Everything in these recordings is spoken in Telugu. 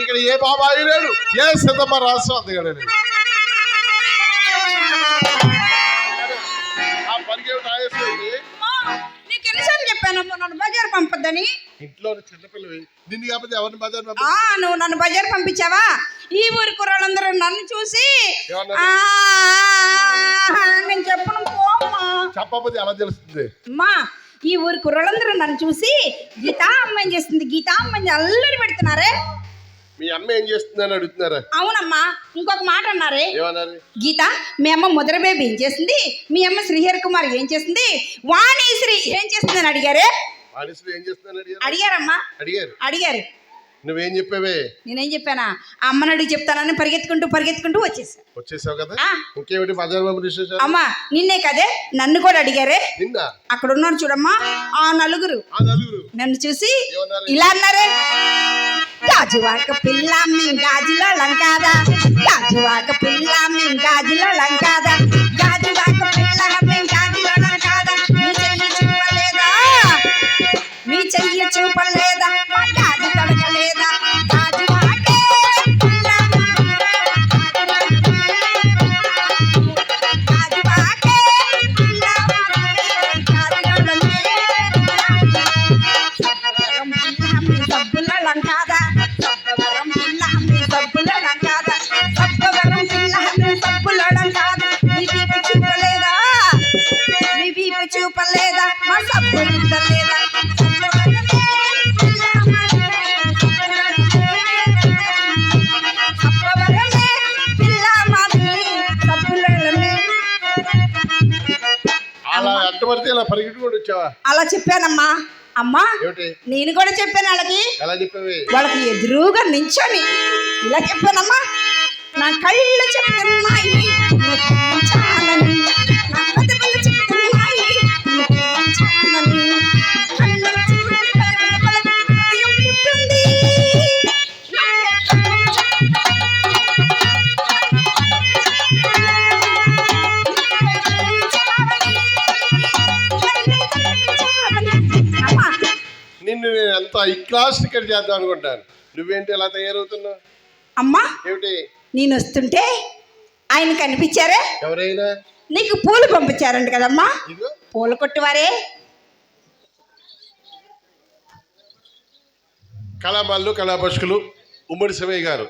ఇక్కడ ఏ బాబాయి లేడు? ఏ సిద్ధమ్మ రాష్ట్రం బజార్ పంపొద్దని? ఇంట్లో చిన్నపిల్లవి నిన్ను కాకపోతే ఎవరిని బజార్ ఆ నువ్వు నన్ను బజార్ పంపించావా? ఈ ఊరి కుర్రాళ్ళందరూ నన్ను చూసి నేను చెప్పను పోమ్మా. చెప్పకపోతే ఎలా తెలుస్తుంది? అమ్మా ఈ ఊరి కుర్రాళ్ళందరూ నన్ను చూసి గీతా చేస్తుంది? గీతా అమ్మాయి అల్లరి పెడుతున్నారే? మీ అమ్మ ఏం చేస్తుందని అడుగుతున్నారా? అవునమ్మా ఇంకొక మాట అన్నారే. ఏమన్నారు? గీత మీ అమ్మ ముద్ర బేబీ ఏం చేసింది? మీ అమ్మ శ్రీహరి కుమార్ ఏం చేసింది? వాణిశ్రీ ఏం చేస్తుంది అని అడిగారే? ఆడిస్లో ఏం చేస్తుందని అడిగారు? అడిగారమ్మా. అడిగారు. అడిగారు. నువ్వేం చెప్పావే? నేనేం చెప్పానా? అమ్మని అడిగి చెప్తానని పరిగెత్తుకుంటూ పరిగెత్తుకుంటూ వచ్చేసా. వచ్చేసావు కదా. ఇంకేమిటి బజార్ బాబు విశేషాలు? అమ్మా నిన్నే కదే నన్ను కూడా అడిగారే? నిన్న? అక్కడ ఉన్నారు చూడమ్మా ఆ నలుగురు. ఆ నలుగురు. నన్ను చూసి? ఇలా అన్నారే? గాజువాక పిల్ల మేము గాజులో లంకాదా? గాజువాక పిల్ల మేము గాజులో లంకాదా? గాజువాక పిల్ల మేము గాజులో లంకాదా? మీ చెయ్యి చూపలేదా? మీ చెయ్యి చూపలేదా? మా గాజు తడకలేదా సబ్బుల లంకాదా? ఇలా పరిగెట్టుకుంటూ వచ్చావా? అలా చెప్పానమ్మా. అమ్మా నేను కూడా చెప్పాను వాళ్ళకి. వాళ్ళకి ఎదురుగా నించొని ఇలా చెప్పానమ్మా. నా కళ్ళు చెప్తున్నాయి నిన్ను నేను ఎంత ఈ క్లాస్ టికెట్ చేద్దాం అనుకుంటాను. నువ్వేంటి ఎలా తయారవుతున్నావు? అమ్మా! ఏమిటి? నేను వస్తుంటే ఆయన కనిపించారే? ఎవరైనా? నీకు పూలు పంపించారంట కదమ్మా! ఇదిగో. పూల కొట్టువారే! కళామాళ్ళు కళాభస్కులు ఉమ్మడి శివయ్య గారు.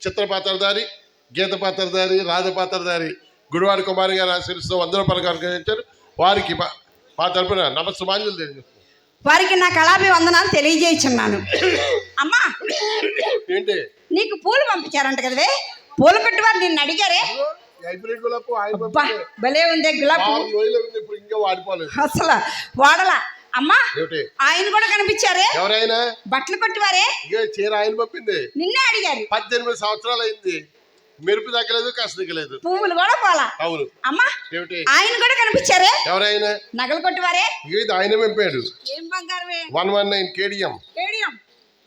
చిత్ర పాత్రధారి గీత పాత్రధారి రాజ పాత్రధారి గుడివారి కుమారి గారు ఆశీర్స్తూ వందల పలకాలు వారికి మా- తరపున నమస్సుమాన్యులు తెలియజేస్తున్నాను వారికి నా కళాభివందనాలు తెలియజేయుచున్నాను. అమ్మా ఏంటి? నీకు పూలు పంపించారంట కదవే? పూల కొట్టువారు నిన్ను అడిగారే? భలే ఉంది గులాబీ అసలు వాడలా. అమ్మా ఆయన కూడా కనిపించారే? ఎవరైనా? బట్టలు కొట్టువారే? ఇక చీర ఆయన పంపింది. నిన్నే అడిగారు. పద్దెనిమిది సంవత్సరాలు అయింది మెరుపు తగ్గలేదు కాస్త దిగ్గలేదు పువ్వులు కూడా పోలా అవును. అమ్మా ఏమిటి? ఆయన కూడా కనిపించారే? ఎవరైనా? నగలు కొట్టువారే? ఇది ఆయన పంపాడు. ఏం బంగారమే? One one nine KDM. KDM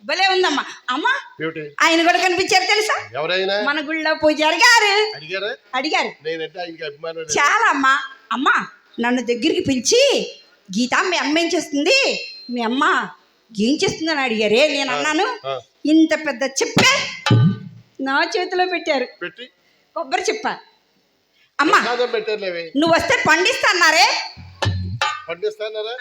భలే ఉందమ్మా. అమ్మా ఏమిటి? ఆయన కూడా కనిపించారు తెలుసా? ఎవరైనా? మన గుళ్ళో పూజారి గారు అడిగారా? అడిగారు. నేనంటే ఆయనకి అభిమానం. చాలా అమ్మా. అమ్మా నన్ను దగ్గరికి పిలిచి గీత మీ అమ్మ ఏం చేస్తుంది? మీ అమ్మ ఏం చేస్తుందని అడిగారే నేను అన్నాను. ఇంత పెద్ద చెప్పే నా చేతిలో పెట్టారు. పెట్టి. కొబ్బరి చెప్ప. అమ్మా పెట్టారులేవి. నువ్వు వస్తే పండిస్తాన్నారే? పండిస్తానారా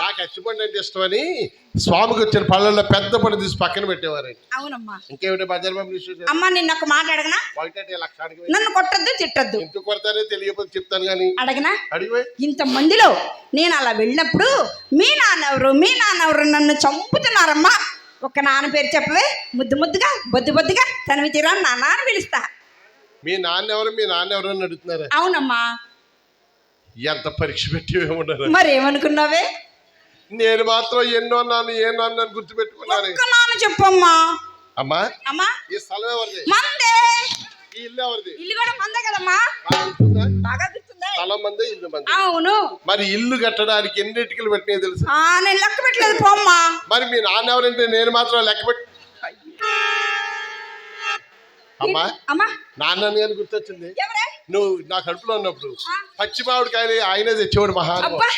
నాకు అచ్చిపండు అంటే ఇష్టమని స్వామికి వచ్చిన పళ్ళల్లో పెద్ద పండు తీసి పక్కన పెట్టేవారు. అవునమ్మా. ఇంకేమిటి బజార్ విషయం అమ్మ నిన్న ఒక మాట అడగనా? ఒకటే లక్ష అడిగి నన్ను కొట్టద్దు తిట్టద్దు. ఎందుకు కొడతానే తెలియకపోతే చెప్తాను కానీ. అడగనా? అడిగిపోయి ఇంతమందిలో నేను అలా వెళ్ళినప్పుడు మీ నాన్నెవరు మీ నాన్నెవరు నన్ను చంపుతున్నారమ్మా. ఒక నాన్న పేరు చెప్పవే. ముద్దు ముద్దుగా బొద్దు బొద్దుగా తనవి తీరా నాన్న అని పిలుస్తా. మీ నాన్న ఎవరు మీ నాన్న ఎవరు అని అడుగుతున్నారా? అవునమ్మా. ఎంత పరీక్ష పెట్టి ఉన్నారు మరేమనుకున్నావే? నేను మాత్రం ఎన్నో నాన్న ఏ నాన్న అని గుర్తుపెట్టుకున్నాను. ఒక్క నాన్న చెప్పమ్మా. అమ్మా అమ్మా. ఈ స్థలం ఎవరిది? మందే. ఈ ఇల్లు ఎవరిది? ఇల్లు కూడా మందే కదమ్మా. బాగా గుర్తుందా? బాగా గుర్తుందా? స్థలం మందే ఇల్లు మందే. అవును. మరి ఇల్లు కట్టడానికి ఎన్ని ఇటుకలు పెట్టినాయి తెలుసు? ఆ, నేను లెక్క పెట్టలేదు పోమ్మా. మరి మీ నాన్న ఎవరంటే నేను మాత్రం లెక్క పెట్టి అమ్మా. అమ్మా. నాన్న అని గుర్తొచ్చింది. నువ్వు నా కడుపులో ఉన్నప్పుడు పచ్చి మామిడికాయలు ఆయనే తెచ్చేవాడు అబ్బా.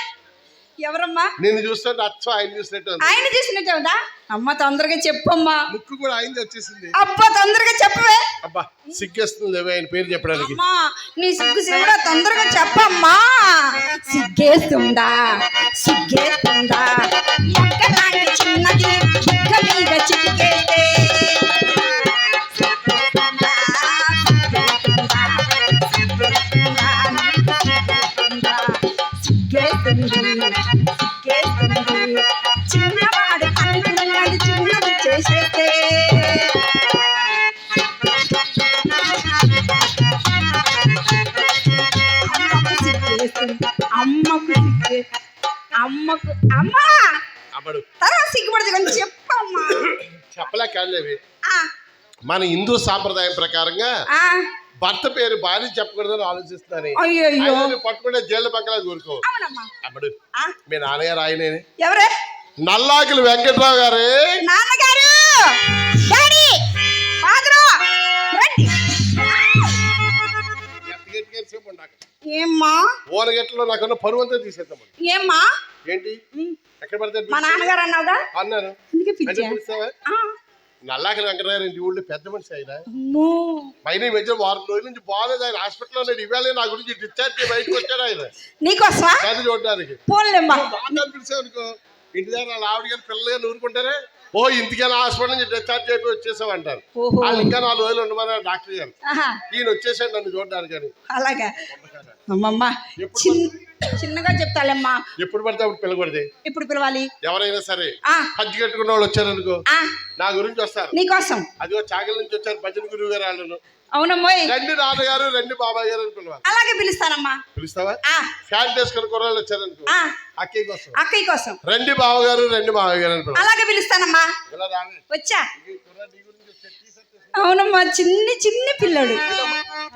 ఎవరమ్మా? నేను చూస్తుంటే అచ్చం ఆయన చూసినట్టు. ఆయన చూసినట్టే ఉందా? అమ్మ తొందరగా చెప్పమ్మా. ముక్కు కూడా ఆయనది వచ్చేసింది అబ్బా తొందరగా చెప్పవే. అబ్బా సిగ్గేస్తుంది ఆయన పేరు చెప్పడానికి. అమ్మా నీ సిగ్గు కూడా తొందరగా చెప్పమ్మా. సిగ్గేస్తుందా? సిగ్గేస్తుందా? ఎక్కలాంటి చిన్నది? బుగ్గ మీద చిటికేస్తే చిన్నవాడు అనుకున్నది చిన్నది చేసేస్తే అమ్మకు సిగ్గేస్తుంది అమ్మకు సిగ్గే అమ్మకు అమ్మా అప్పుడు తర్వాత సిగ్గుపడదు కానీ చెప్పమ్మా ఆ, మన హిందూ సాంప్రదాయం ప్రకారంగా భర్త పేరు భార్య చెప్పకూడదని ఆలోచిస్తున్నాను. ఆయన పట్టుకుంటే జైలు పక్కన కోరుకో అవునమ్మా. అప్పుడు ఆ, మీ నాన్నగారు ఆయనే. ఎవరే? నల్లాకిలు వెంకట్రావు గారే. నాన్నగారు! ఏమ్మా? ఓనగట్లో నాకున్న పరువు అంతా తీసేద్దాం. ఏమ్మా? ఏంటి? ఎక్కడ పడితే మా నాన్నగారు అన్నావుగా? అన్నాను. అందుకే ఆ, నల్లాకిలి ఇంటి ఊళ్ళో పెద్ద మనిషి ఆయన. పైన మధ్య వారం రోజుల నుంచి బాగాలేదు ఆయన. హాస్పిటల్లో ఉన్నాడు. ఇవాళ నా గురించి డిశ్చార్జ్ చేసి బయటకు వచ్చాడు ఆయన. నీకోసమా? అది చూడడానికి. అనుకో. ఇంటి దగ్గర ఆవిడ కానీ పిల్లలు కానీ ఊరుకుంటారే? ఓ ఇంటికైనా హాస్పిటల్ నుంచి డిశ్చార్జ్ అయిపోయి వచ్చేసావు అంటారు. వాళ్ళు ఇంకా నాలుగు రోజులు ఉండమన్నారు డాక్టర్ గారు. ఈయన వచ్చేసాడు నన్ను చూడడానికి అని. అలాగా. అమ్మమ్మ చిన్న చిన్నగా చెప్తాలేమ్మా. ఎప్పుడు పడితే అప్పుడు పిల్లకూడదు ఇప్పుడు పిలవాలి? ఎవరైనా సరే హజ్ కట్టుకున్న వాళ్ళు వచ్చారనుకో నా గురించి వస్తారు. నీకోసం. అదిగో చాగల నుంచి వచ్చారు భజన గురువు గారు వాళ్ళను. అవునమ్మోయ్ రండి నాన్నగారు రండి బాబాయ్ గారు అని పిలవాలి. అలాగే పిలుస్తానమ్మా. పిలుస్తావా? ఫ్యాన్ వేసుకుని కుర్రాళ్ళు వచ్చారనుకో అక్కయ్య కోసం. అక్కయ్య కోసం. రండి బావగారు రండి బాబాయ్ గారు అని అలాగే పిలుస్తానమ్మా. వచ్చా. అవునమ్మా చిన్ని చిన్ని పిల్లడు.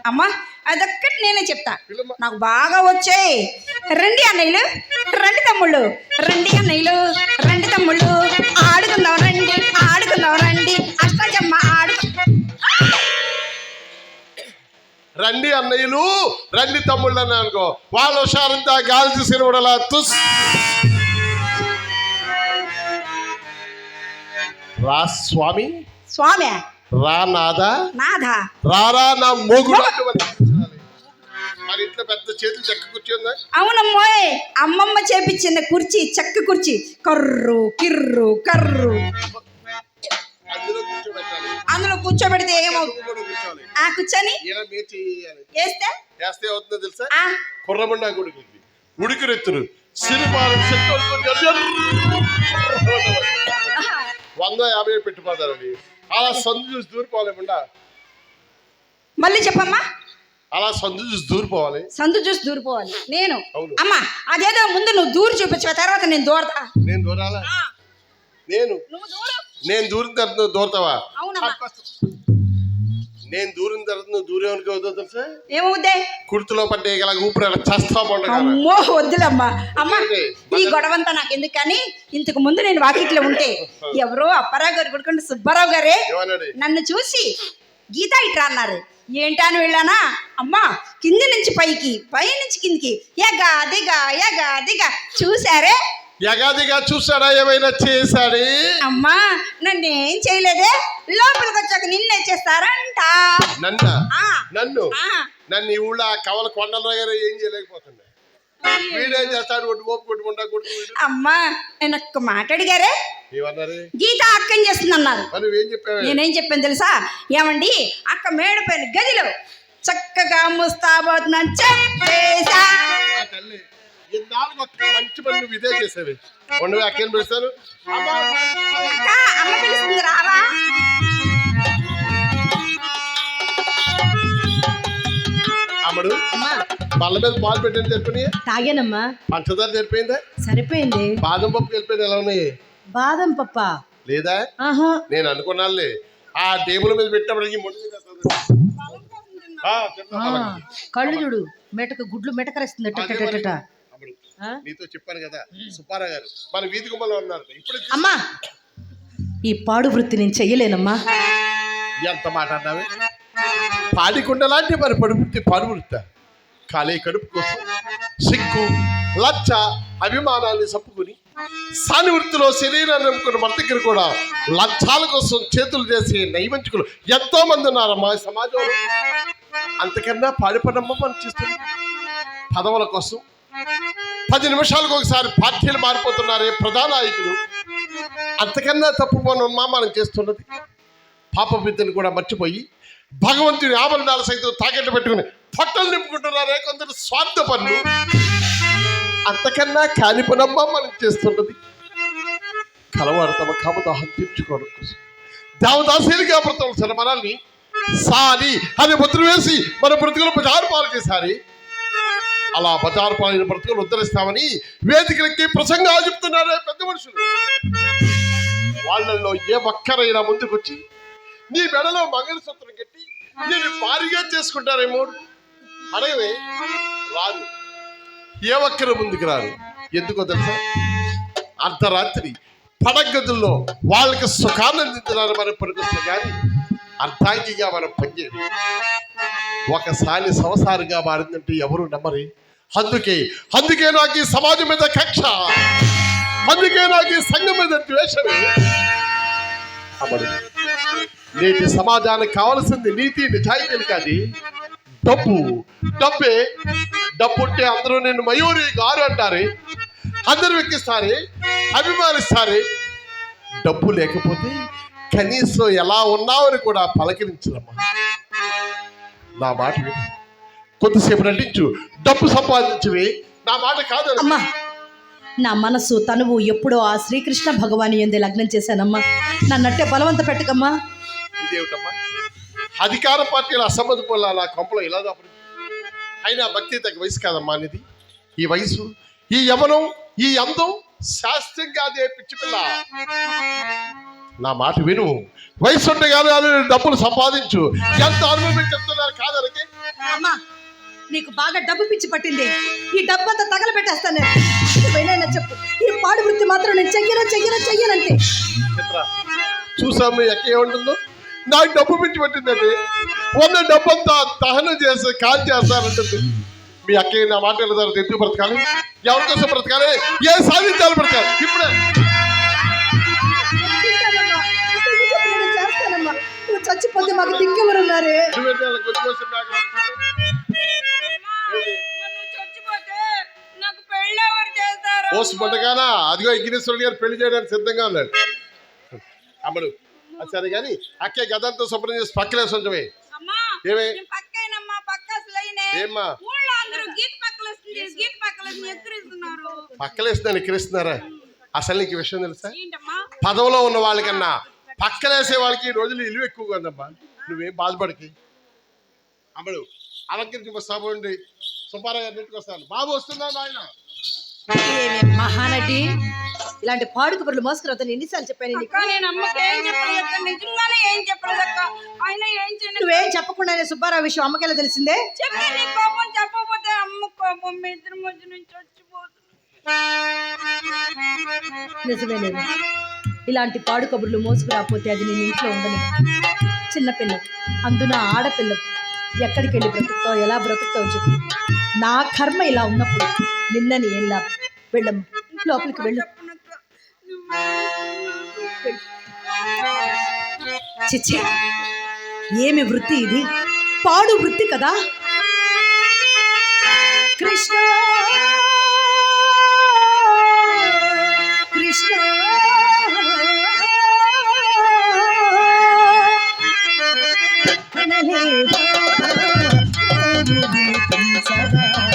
అమ్మా అదొక్కటి నేనే చెప్తా. నాకు బాగా వచ్చాయి. రండి అన్నయ్యలు. రండి తమ్ముళ్ళు. రండి అన్నయ్యలు. రండి తమ్ముళ్ళు. ఆడుకుందాం రండి. ఆడుకుందాం రండి. అష్టజమ్మ ఆడు రండి అన్నయ్యలు. రండి తమ్ముళ్ళు అని అనుకో. వాళ్ళు హుషారంతా గాలి తీసుకుని కూడా తుస్. రా స్వామి. స్వామి. రా నాదా. నాథ రారా నా మొగుడు. మరి ఇంట్లో పెద్ద చేతులు చెక్క అవునమ్మోయ్ అమ్మమ్మ చేపించిన కుర్చీ చెక్క కుర్చీ. కర్రు కిర్రు కర్రు. అందులో కూర్చోబెడితే కూర్చోవాలి. ఆ కూర్చొని? వేస్తే వేస్తే అవుతుందో తెలుసా? కుర్రమండా చెట్టు వంద యాభై పెట్టుకోతారండి అలా సందు చూసి మళ్ళీ చెప్పమ్మా. అలా సందు చూసి దూరిపోవాలి. సందు చూసి దూరిపోవాలి. నేను అవును. అమ్మా అదేదో ముందు నువ్వు దూరి చూపించు తర్వాత నేను దూరతా. నేను దూరాలా? నేను దూరు. నేను దూరిన తర్వాత నువ్వు దూరతావా? నేను దూరిన తర్వాత నువ్వు దూరే అనుకోవద్దో తెలుసా? ఏమవుద్దే కుర్తులో పట్టే గల ఊపిరి అలా చస్తా ఉండగా అమ్మో వద్దులమ్మా. అమ్మా? ఈ గొడవంతా నాకు ఎందుకు కానీ ఇంతకు ముందు నేను వాకిట్లో ఉంటే ఎవరో అప్పారావు గారు కొడుకుంటే సుబ్బారావు గారే నన్ను చూసి గీత ఇట్రా అన్నారు. ఏంటా అని వెళ్ళానా? అమ్మా కింది నుంచి పైకి పై నుంచి కిందికి. ఎగా దిగా ఎగా దిగా చూసారే యగాదిగా చూసాడా ఏమైనా చేశాడే? అమ్మా నన్ను ఏం చేయలేదే? లోపలికి వచ్చాక నిన్నే చేస్తారంట నన్ను? నన్ను? ఆ. నన్ను ఈ ఊళ్ళో కవల కొండల దగ్గర ఏం చేయలేకపోతుండే వీడేం చేస్తాడు? ఒడ్డు ఓపు కొట్టుకుంటా కొడుకు వీడు. అమ్మా నేను ఒక్క మాట అడిగారే? ఏమన్నారు? గీత అక్కం చేస్తుంది అన్నారు మరి నువ్వేం చెప్పావు? నేనేం చెప్పాను తెలుసా? ఏమండి అక్క మేడపైన గదిలో చక్కగా ముస్తాబోతున్నాను చెప్పేసా నా తల్లి ఇన్నాళ్ళకి ఒక్క మంచి పని నువ్వు ఇదే చేసేవి. ఉండవే అక్కని పిలుస్తాను. అమ్మా. అక్క అమ్మ పిలుస్తుంది రారా అమ్మడు. అమ్మా బల్ల మీద పాలు పెట్టిన తెలిపినాయి తాగానమ్మా. పంచదార తెలిపోయిందా సరిపోయింది. బాదం పప్పు తెలిపోయింది ఎలా ఉన్నాయి? బాదం పప్ప? లేదా? నేను అనుకున్నానులే. ఆ టేబుల్ మీద పెట్టినప్పటికీ. కళ్ళు చూడు. మెటక గుడ్లు మెటకరేస్తుంది. నీతో చెప్పాను కదా సుబ్బారావు గారు. మన వీధి గుమ్మలో ఉన్నారు. ఇప్పుడు అమ్మా! ఈ పాడు వృత్తి నేను చెయ్యలేనమ్మా. ఎంత మాట అన్నావే? పాడికుండ లాంటి మరి పడుపుట్టి పడుపుడుతా ఖాళీ కడుపు కోసం సిగ్గు లచ్చ అభిమానాన్ని చంపుకుని సానివృత్తిలో శరీరాన్ని నమ్ముకున్న మన దగ్గర కూడా లచ్చాల కోసం చేతులు చేసే నైవంచుకులు ఎంతో మంది ఉన్నారు మా సమాజంలో. అంతకన్నా పాడిపడమ్మ మనం చేస్తుంది. పదవుల కోసం పది నిమిషాలకు ఒకసారి పార్టీలు మారిపోతున్నారే ప్రధాన నాయకులు. అంతకన్నా తప్పు మనమ్మా మనం చేస్తున్నది. పాప విద్యను కూడా మర్చిపోయి భగవంతుని ఆభరణాలు సైతం తాకెట్టు పెట్టుకుని పొట్టలు నింపుకుంటున్నారే కొందరు స్వార్థ పనులు అంతకన్నా కాని పనమ్మా మనం చేస్తున్నది కలవాడు తమ కామదాహం తీర్చుకోవడం కోసం. దేవదాసులుగా బ్రతవలసిన మనల్ని సాని అని ముద్ర వేసి మన బ్రతుకులు బజారు పాలు చేశారు. అలా బజారు పాలైన బ్రతుకులు ఉద్ధరిస్తామని వేదికలకి ప్రసంగాలు చెప్తున్నారే పెద్ద మనుషులు. వాళ్ళల్లో ఏ ఒక్కరైనా ముందుకొచ్చి నీ మెడలో మంగళసూత్రం కట్టి నేను భారీగా చేసుకుంటారేమో. అడగవే రాదు. ఏ ఒక్కరు ముందుకు రారు? ఎందుకో తెలుసా? అర్ధరాత్రి పడగదుల్లో వాళ్ళకి సుఖాన్ని మనం పనికొస్తాం కానీ అర్ధాంగిగా మనం పనిచేయడం ఒకసారి సంసారంగా మారిందంటే ఎవరు నమ్మరి. అందుకే అందుకే నాకు ఈ సమాజం మీద కక్ష. అందుకే నాకు ఈ సంఘం మీద ద్వేషమే. నేటి సమాజానికి కావలసింది నీతి నిజాయితీలు కాదు డబ్బు డబ్బే డబ్బు ఉంటే అందరూ నిన్ను మయూరి గారు అంటారు. అందరూ ఎక్కిస్తారు. అభిమానిస్తారు. డబ్బు లేకపోతే కనీసం ఎలా ఉన్నావని కూడా పలకరించరమ్మా. నా మాట కొద్దిసేపు నటించు. డబ్బు సంపాదించువి. నా మాట కాదు అమ్మా నా మనస్సు తనువు ఎప్పుడో ఆ శ్రీకృష్ణ భగవాని ఎందే లగ్నం చేశానమ్మా. నన్నట్టే బలవంత పెట్టకమ్మా. ఇదేమిటమ్మా? అధికార పార్టీల అసమ్మతి పొల్ల నా కొంపలో ఇలా దాపడు అయినా భక్తి తగ్గ వయసు కాదమ్మా అనేది. ఈ వయసు ఈ యవనం ఈ అందం శాస్త్రంగా అదే పిచ్చి పిల్ల. నా మాట విను. వయసు ఉంటే కాదు డబ్బులు సంపాదించు. ఎంత అనుభవం చెప్తున్నారు అమ్మా నీకు బాగా డబ్బు పిచ్చి పట్టింది. ఈ డబ్బు అంతా తగలబెట్టేస్తాను. నేను నువ్వేనైనా చెప్పు. ఈ పాడు వృత్తి మాత్రం నేను చెయ్యను చెయ్యను చెయ్యనంతే చూసాము ఎక్క ఏముంటుందో? నాకు డబ్బు పిచ్చి పట్టిందండి. ఉన్న డబ్బు అంతా దహనం చేసి కాల్ చేస్తానంటుంది. మీ అక్కయ్య నా మాట వెళ్ళదారు ఎందుకు బ్రతకాలి. ఎవరి కోసం బ్రతకాలి? ఏ సాధించాలి బ్రతకాలి? ఇప్పుడే. చచ్చిపోతే మాకు దిక్కెవరున్నారే? పోస్ట్ పండగానా అదిగో ఇంగినేశ్వరుడు గారు పెళ్ళి చేయడానికి సిద్ధంగా ఉన్నాడు. అమ్మడు అది సరే కానీ అక్కే గదంతా శుభ్రం చేసి పక్కలేసి ఉంచవే అమ్మా ఏమే? ఏమ్మా? ఊళ్ళో అందరూ గీత పక్కలు వస్తుంది గీత పక్కలు వస్తుంది ఎక్కిరిస్తున్నారు. అసలు నీకు విషయం తెలుసా? పదవిలో ఉన్న వాళ్ళకన్నా పక్కలేసే వాళ్ళకి ఈ రోజులు ఇల్లు ఎక్కువగా ఉందమ్మా. నువ్వేం బాధపడకి. అమ్మడు అలంకరించి వస్తామండి సుబ్బారావు గారి వస్తాను. బాబు వస్తుందా నాయన ఏమే మహానటి? ఇలాంటి పాడు కబుర్లు మోసుకురాతని ఎన్నిసార్లు చెప్పాను నువ్వేం చెప్పకుండానే సుబ్బారావు విషయం అమ్మకెలా తెలిసిందే? చెప్తే నీ కోపం చెప్పకపోతే అమ్మ కోపం మీ ఇద్దరి మధ్య నుంచి చచ్చిపోతుంది నిజమేలేదు ఇలాంటి పాడు కబుర్లు మోసుకురాకపోతే అది నేను ఇంట్లో ఉండను చిన్నపిల్ల అందున ఆడపిల్ల ఎక్కడికి వెళ్ళి బ్రతుకుతావు ఎలా బ్రతుకుతావు చెప్పు. నా కర్మ ఇలా ఉన్నప్పుడు నిన్నని ఏం లాభం? వెళ్ళమ్మ. లోపలికి వెళ్ళు. చిచ్చి ఏమి వృత్తి ఇది? పాడు వృత్తి కదా? కృష్ణ కృష్ణ. కనలే సదా.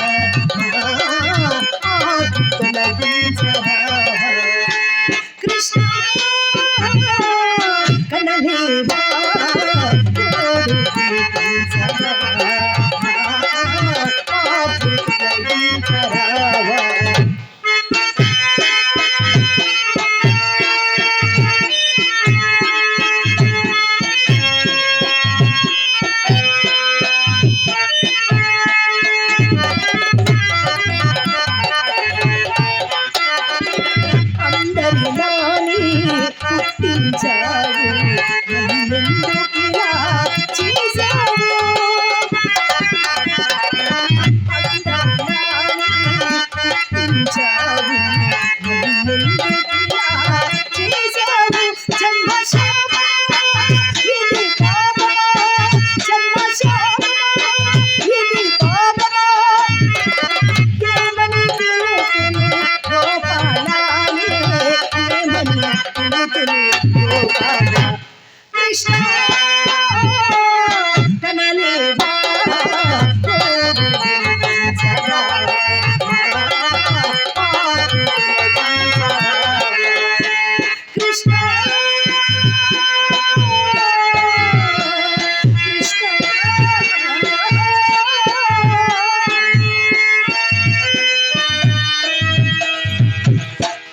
কুটি চায় তুমি কৃষ্ণ